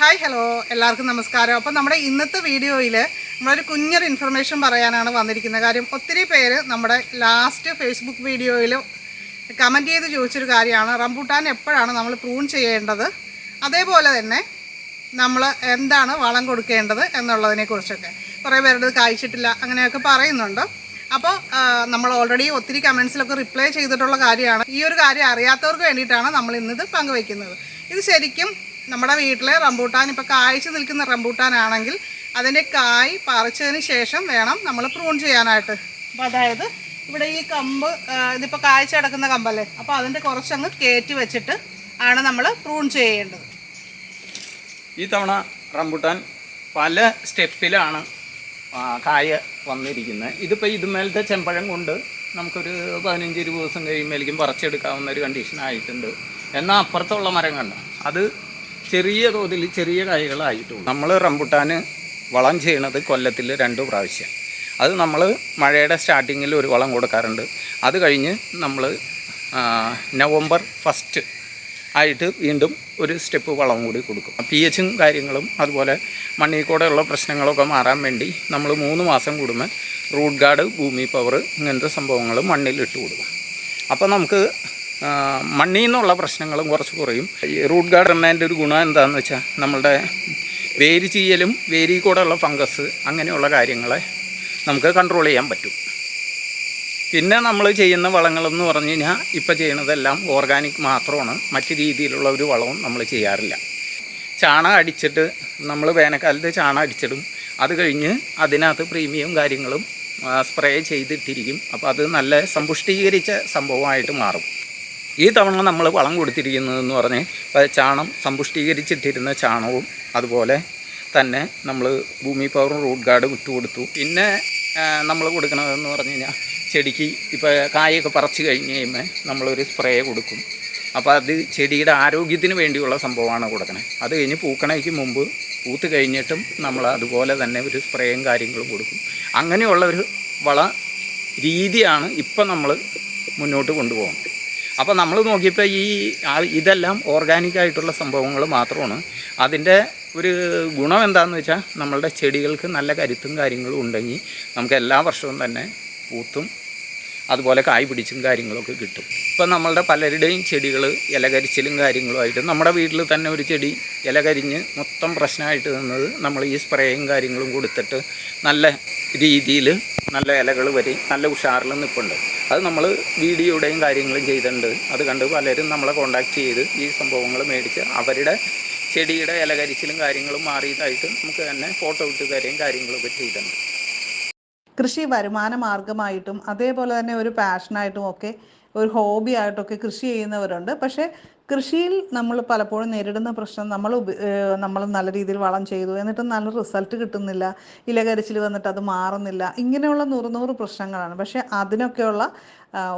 Hi hello എല്ലാവർക്കും നമസ്കാരം. അപ്പം നമ്മുടെ ഇന്നത്തെ വീഡിയോയിൽ നമ്മളൊരു കുഞ്ഞൊരു ഇൻഫർമേഷൻ പറയാനാണ് വന്നിരിക്കുന്നത്. കാര്യം ഒത്തിരി പേര് നമ്മുടെ ലാസ്റ്റ് ഫേസ്ബുക്ക് വീഡിയോയിൽ കമന്റ് ചെയ്ത് ചോദിച്ചൊരു കാര്യമാണ്. റംബൂട്ടാൻ എപ്പോഴാണ് നമ്മൾ പ്രൂൺ ചെയ്യേണ്ടത്? അതേപോലെ തന്നെ നമ്മൾ എന്താണ് വളം കൊടുക്കേണ്ടത് എന്നുള്ളതിനെ കുറിച്ചൊക്കെ. കുറേ പേരുടെ കായ്ച്ചിട്ടില്ല അങ്ങനെയൊക്കെ പറയുന്നുണ്ട്. അപ്പോൾ നമ്മൾ ഓൾറെഡി ഒത്തിരി കമൻസിലൊക്കെ റിപ്ലൈ ചെയ്തിട്ടുള്ള കാര്യമാണ്. ഈ ഒരു കാര്യം അറിയാത്തവർക്ക് വേണ്ടിയിട്ടാണ് നമ്മൾ ഇന്നിത് പങ്കുവയ്ക്കുന്നത് ഇത് ശരിക്കും നമ്മുടെ വീട്ടിലെ റംബൂട്ടാൻ ഇപ്പോൾ കായ്ച്ചു നിൽക്കുന്ന റംബൂട്ടാനാണെങ്കിൽ അതിന്റെ കായ് പറിച്ചതിന് ശേഷം വേണം നമ്മൾ പ്രൂൺ ചെയ്യാനായിട്ട്. അപ്പോൾ അതായത് ഇവിടെ ഈ കമ്പ് ഇതിപ്പോൾ കായ്ച്ചു കിടക്കുന്ന കമ്പല്ലേ? അപ്പോൾ അതിന്റെ കുറച്ചങ്ങ് കയറ്റി വെച്ചിട്ട് ആണ് നമ്മൾ പ്രൂൺ ചെയ്യേണ്ടത്. ഈ തവണ റംബൂട്ടാൻ പല സ്റ്റെപ്പിലാണ് കായ വന്നിരിക്കുന്നത്. ഇതിപ്പോൾ ഇതുമേലത്തെ ചെമ്പഴം കൊണ്ട് നമുക്കൊരു പതിനഞ്ച് ഇരുപത് ദിവസം കഴിയുമ്പോഴേക്കും പറിച്ചെടുക്കാവുന്ന ഒരു കണ്ടീഷൻ ആയിട്ടുണ്ട്. എന്നാൽ അപ്പുറത്തുള്ള മരം കണ്ട? അത് ചെറിയ തോതിൽ ചെറിയ കായകളായിട്ടുള്ളൂ നമ്മൾ റംബുട്ടാന് വളം ചെയ്യണത് കൊല്ലത്തിൽ രണ്ട് പ്രാവശ്യം. അത് നമ്മൾ മഴയുടെ സ്റ്റാർട്ടിങ്ങിൽ ഒരു വളം കൊടുക്കാറുണ്ട്. അത് കഴിഞ്ഞ് നമ്മൾ നവംബർ ഫസ്റ്റ് ആയിട്ട് വീണ്ടും ഒരു സ്റ്റെപ്പ് വളം കൂടി കൊടുക്കും. പി എച്ചും കാര്യങ്ങളും അതുപോലെ മണ്ണിൽ കൂടെയുള്ള പ്രശ്നങ്ങളൊക്കെ മാറാൻ വേണ്ടി നമ്മൾ മൂന്ന് മാസം കൂടുമ്പോൾ റൂട്ട് ഗാർഡ് ഭൂമി പവർ ഇങ്ങനത്തെ സംഭവങ്ങൾ മണ്ണിൽ ഇട്ട് കൊടുക്കും. അപ്പോൾ നമുക്ക് മണ്ണിൽ നിന്നുള്ള പ്രശ്നങ്ങളും കുറച്ച് കുറയും. റൂട്ട് ഗാർഡ് എണ്ണേന്റെ ഒരു ഗുണം എന്താണെന്ന് വെച്ചാൽ നമ്മളുടെ വേര് ചീയലും വേരി കൂടെയുള്ള ഫംഗസ് അങ്ങനെയുള്ള കാര്യങ്ങളെ നമുക്ക് കൺട്രോൾ ചെയ്യാൻ പറ്റും. പിന്നെ നമ്മൾ ചെയ്യുന്ന വളങ്ങളെന്ന് പറഞ്ഞു കഴിഞ്ഞാൽ ഇപ്പോൾ ചെയ്യുന്നതെല്ലാം ഓർഗാനിക് മാത്രമാണ്. മറ്റു രീതിയിലുള്ള ഒരു വളവും നമ്മൾ ചെയ്യാറില്ല. ചാണകം അടിച്ചിട്ട് നമ്മൾ വേനൽക്കാലത്ത് ചാണകം അടിച്ചിടും. അത് കഴിഞ്ഞ് അതിനകത്ത് പ്രീമിയം കാര്യങ്ങളും സ്പ്രേ ചെയ്തിട്ടിരിക്കും. അപ്പോൾ അത് നല്ല സമ്പുഷ്ടീകരിച്ച സംഭവമായിട്ട് മാറും. ഈ തവണ നമ്മൾ വളം കൊടുത്തിരിക്കുന്നതെന്ന് പറഞ്ഞ് ചാണം സമ്പുഷ്ടീകരിച്ചിട്ടിരുന്ന ചാണകവും അതുപോലെ തന്നെ നമ്മൾ ഭൂമി പവറും റൂട്ട് ഗാർഡ് വിട്ടു കൊടുത്തു പിന്നെ നമ്മൾ കൊടുക്കണതെന്ന് പറഞ്ഞു കഴിഞ്ഞാൽ ചെടിക്ക് ഇപ്പോൾ കായൊക്കെ പറിച്ചു കഴിഞ്ഞ് കഴിയുമ്പോൾ നമ്മളൊരു സ്പ്രേ കൊടുക്കും. അപ്പോൾ അത് ചെടിയുടെ ആരോഗ്യത്തിന് വേണ്ടിയുള്ള സംഭവമാണ് കൊടുക്കണത് അത് കഴിഞ്ഞ് പൂക്കണയ്ക്ക് മുമ്പ് പൂത്ത് കഴിഞ്ഞിട്ടും നമ്മൾ അതുപോലെ തന്നെ ഒരു സ്പ്രേയും കാര്യങ്ങളും കൊടുക്കും. അങ്ങനെയുള്ള ഒരു വള രീതിയാണ് ഇപ്പം നമ്മൾ മുന്നോട്ട് കൊണ്ടുപോകുന്നത്. അപ്പോൾ നമ്മൾ നോക്കിയപ്പോൾ ഈ ഇതെല്ലാം ഓർഗാനിക് ആയിട്ടുള്ള സംഭവങ്ങൾ മാത്രമാണ്. അതിന്റെ ഒരു ഗുണം എന്താണെന്ന് വെച്ചാൽ നമ്മളുടെ ചെടികൾക്ക് നല്ല കരുത്തും കാര്യങ്ങളും ഉണ്ടെങ്കിൽ നമുക്ക് എല്ലാ വർഷവും തന്നെ പൂത്തും അതുപോലെ കായ് പിടിച്ചും കാര്യങ്ങളൊക്കെ കിട്ടും. ഇപ്പം നമ്മളുടെ പലരുടെയും ചെടികൾ ഇലകരിച്ചിലും കാര്യങ്ങളുമായിട്ട് നമ്മുടെ വീട്ടിൽ തന്നെ ഒരു ചെടി ഇലകരിഞ്ഞ് മൊത്തം പ്രശ്നമായിട്ട് നിന്നത് നമ്മൾ ഈ സ്പ്രേയും കാര്യങ്ങളും കൊടുത്തിട്ട് നല്ല രീതിയിൽ നല്ല ഇലകൾ വരെ നല്ല ഉഷാറിൽ നിൽപ്പുണ്ട് അത് നമ്മൾ വീഡിയോയുടെയും കാര്യങ്ങളും ചെയ്തിട്ടുണ്ട്. അത് കണ്ട് പലരും നമ്മളെ കോണ്ടാക്ട് ചെയ്ത് ഈ സംഭവങ്ങൾ മേടിച്ച് അവരുടെ ചെടിയുടെ ഇലകരിച്ചിലും കാര്യങ്ങളും മാറിയതായിട്ട് നമുക്ക് തന്നെ ഫോട്ടോ ഇട്ട് തരുകയും കാര്യങ്ങളൊക്കെ ചെയ്തിട്ടുണ്ട്. കൃഷി വരുമാന മാർഗമായിട്ടും അതേപോലെ തന്നെ ഒരു പാഷനായിട്ടും ഒക്കെ ഒരു ഹോബി ആയിട്ടൊക്കെ കൃഷി ചെയ്യുന്നവരുണ്ട്. പക്ഷേ കൃഷിയിൽ നമ്മൾ പലപ്പോഴും നേരിടുന്ന പ്രശ്നം നമ്മൾ നമ്മൾ നല്ല രീതിയിൽ വളം ചെയ്തു എന്നിട്ട് നല്ല റിസൾട്ട് കിട്ടുന്നില്ല. ഇലകരിച്ചിൽ വന്നിട്ട് അത് മാറുന്നില്ല. ഇങ്ങനെയുള്ള നൂറ് നൂറ് പ്രശ്നങ്ങളാണ്. പക്ഷേ അതിനൊക്കെയുള്ള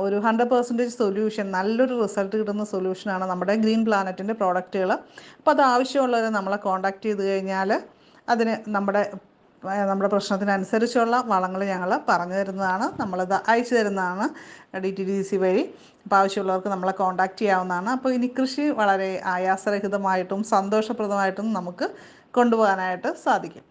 ഒരു ഹൺഡ്രഡ് പെർസെന്റേജ് സൊല്യൂഷൻ നല്ലൊരു റിസൾട്ട് കിട്ടുന്ന സൊല്യൂഷനാണ് നമ്മുടെ ഗ്രീൻ പ്ലാനറ്റിന്റെ പ്രോഡക്റ്റുകൾ. അപ്പോൾ അത് ആവശ്യമുള്ളവരെ നമ്മളെ കോൺടാക്ട് ചെയ്ത് കഴിഞ്ഞാൽ അതിന് നമ്മുടെ നമ്മുടെ പ്രശ്നത്തിനനുസരിച്ചുള്ള വളങ്ങൾ ഞങ്ങൾ പറഞ്ഞു തരുന്നതാണ് നമ്മളത് അയച്ചു തരുന്നതാണ് ഡി ടി ഡി സി വഴി. അപ്പോൾ ആവശ്യമുള്ളവർക്ക് നമ്മളെ കോൺടാക്റ്റ് ചെയ്യാവുന്നതാണ്. അപ്പോൾ ഇനി കൃഷി വളരെ ആയാസരഹിതമായിട്ടും സന്തോഷപ്രദമായിട്ടും നമുക്ക് കൊണ്ടുപോകാനായിട്ട് സാധിക്കും.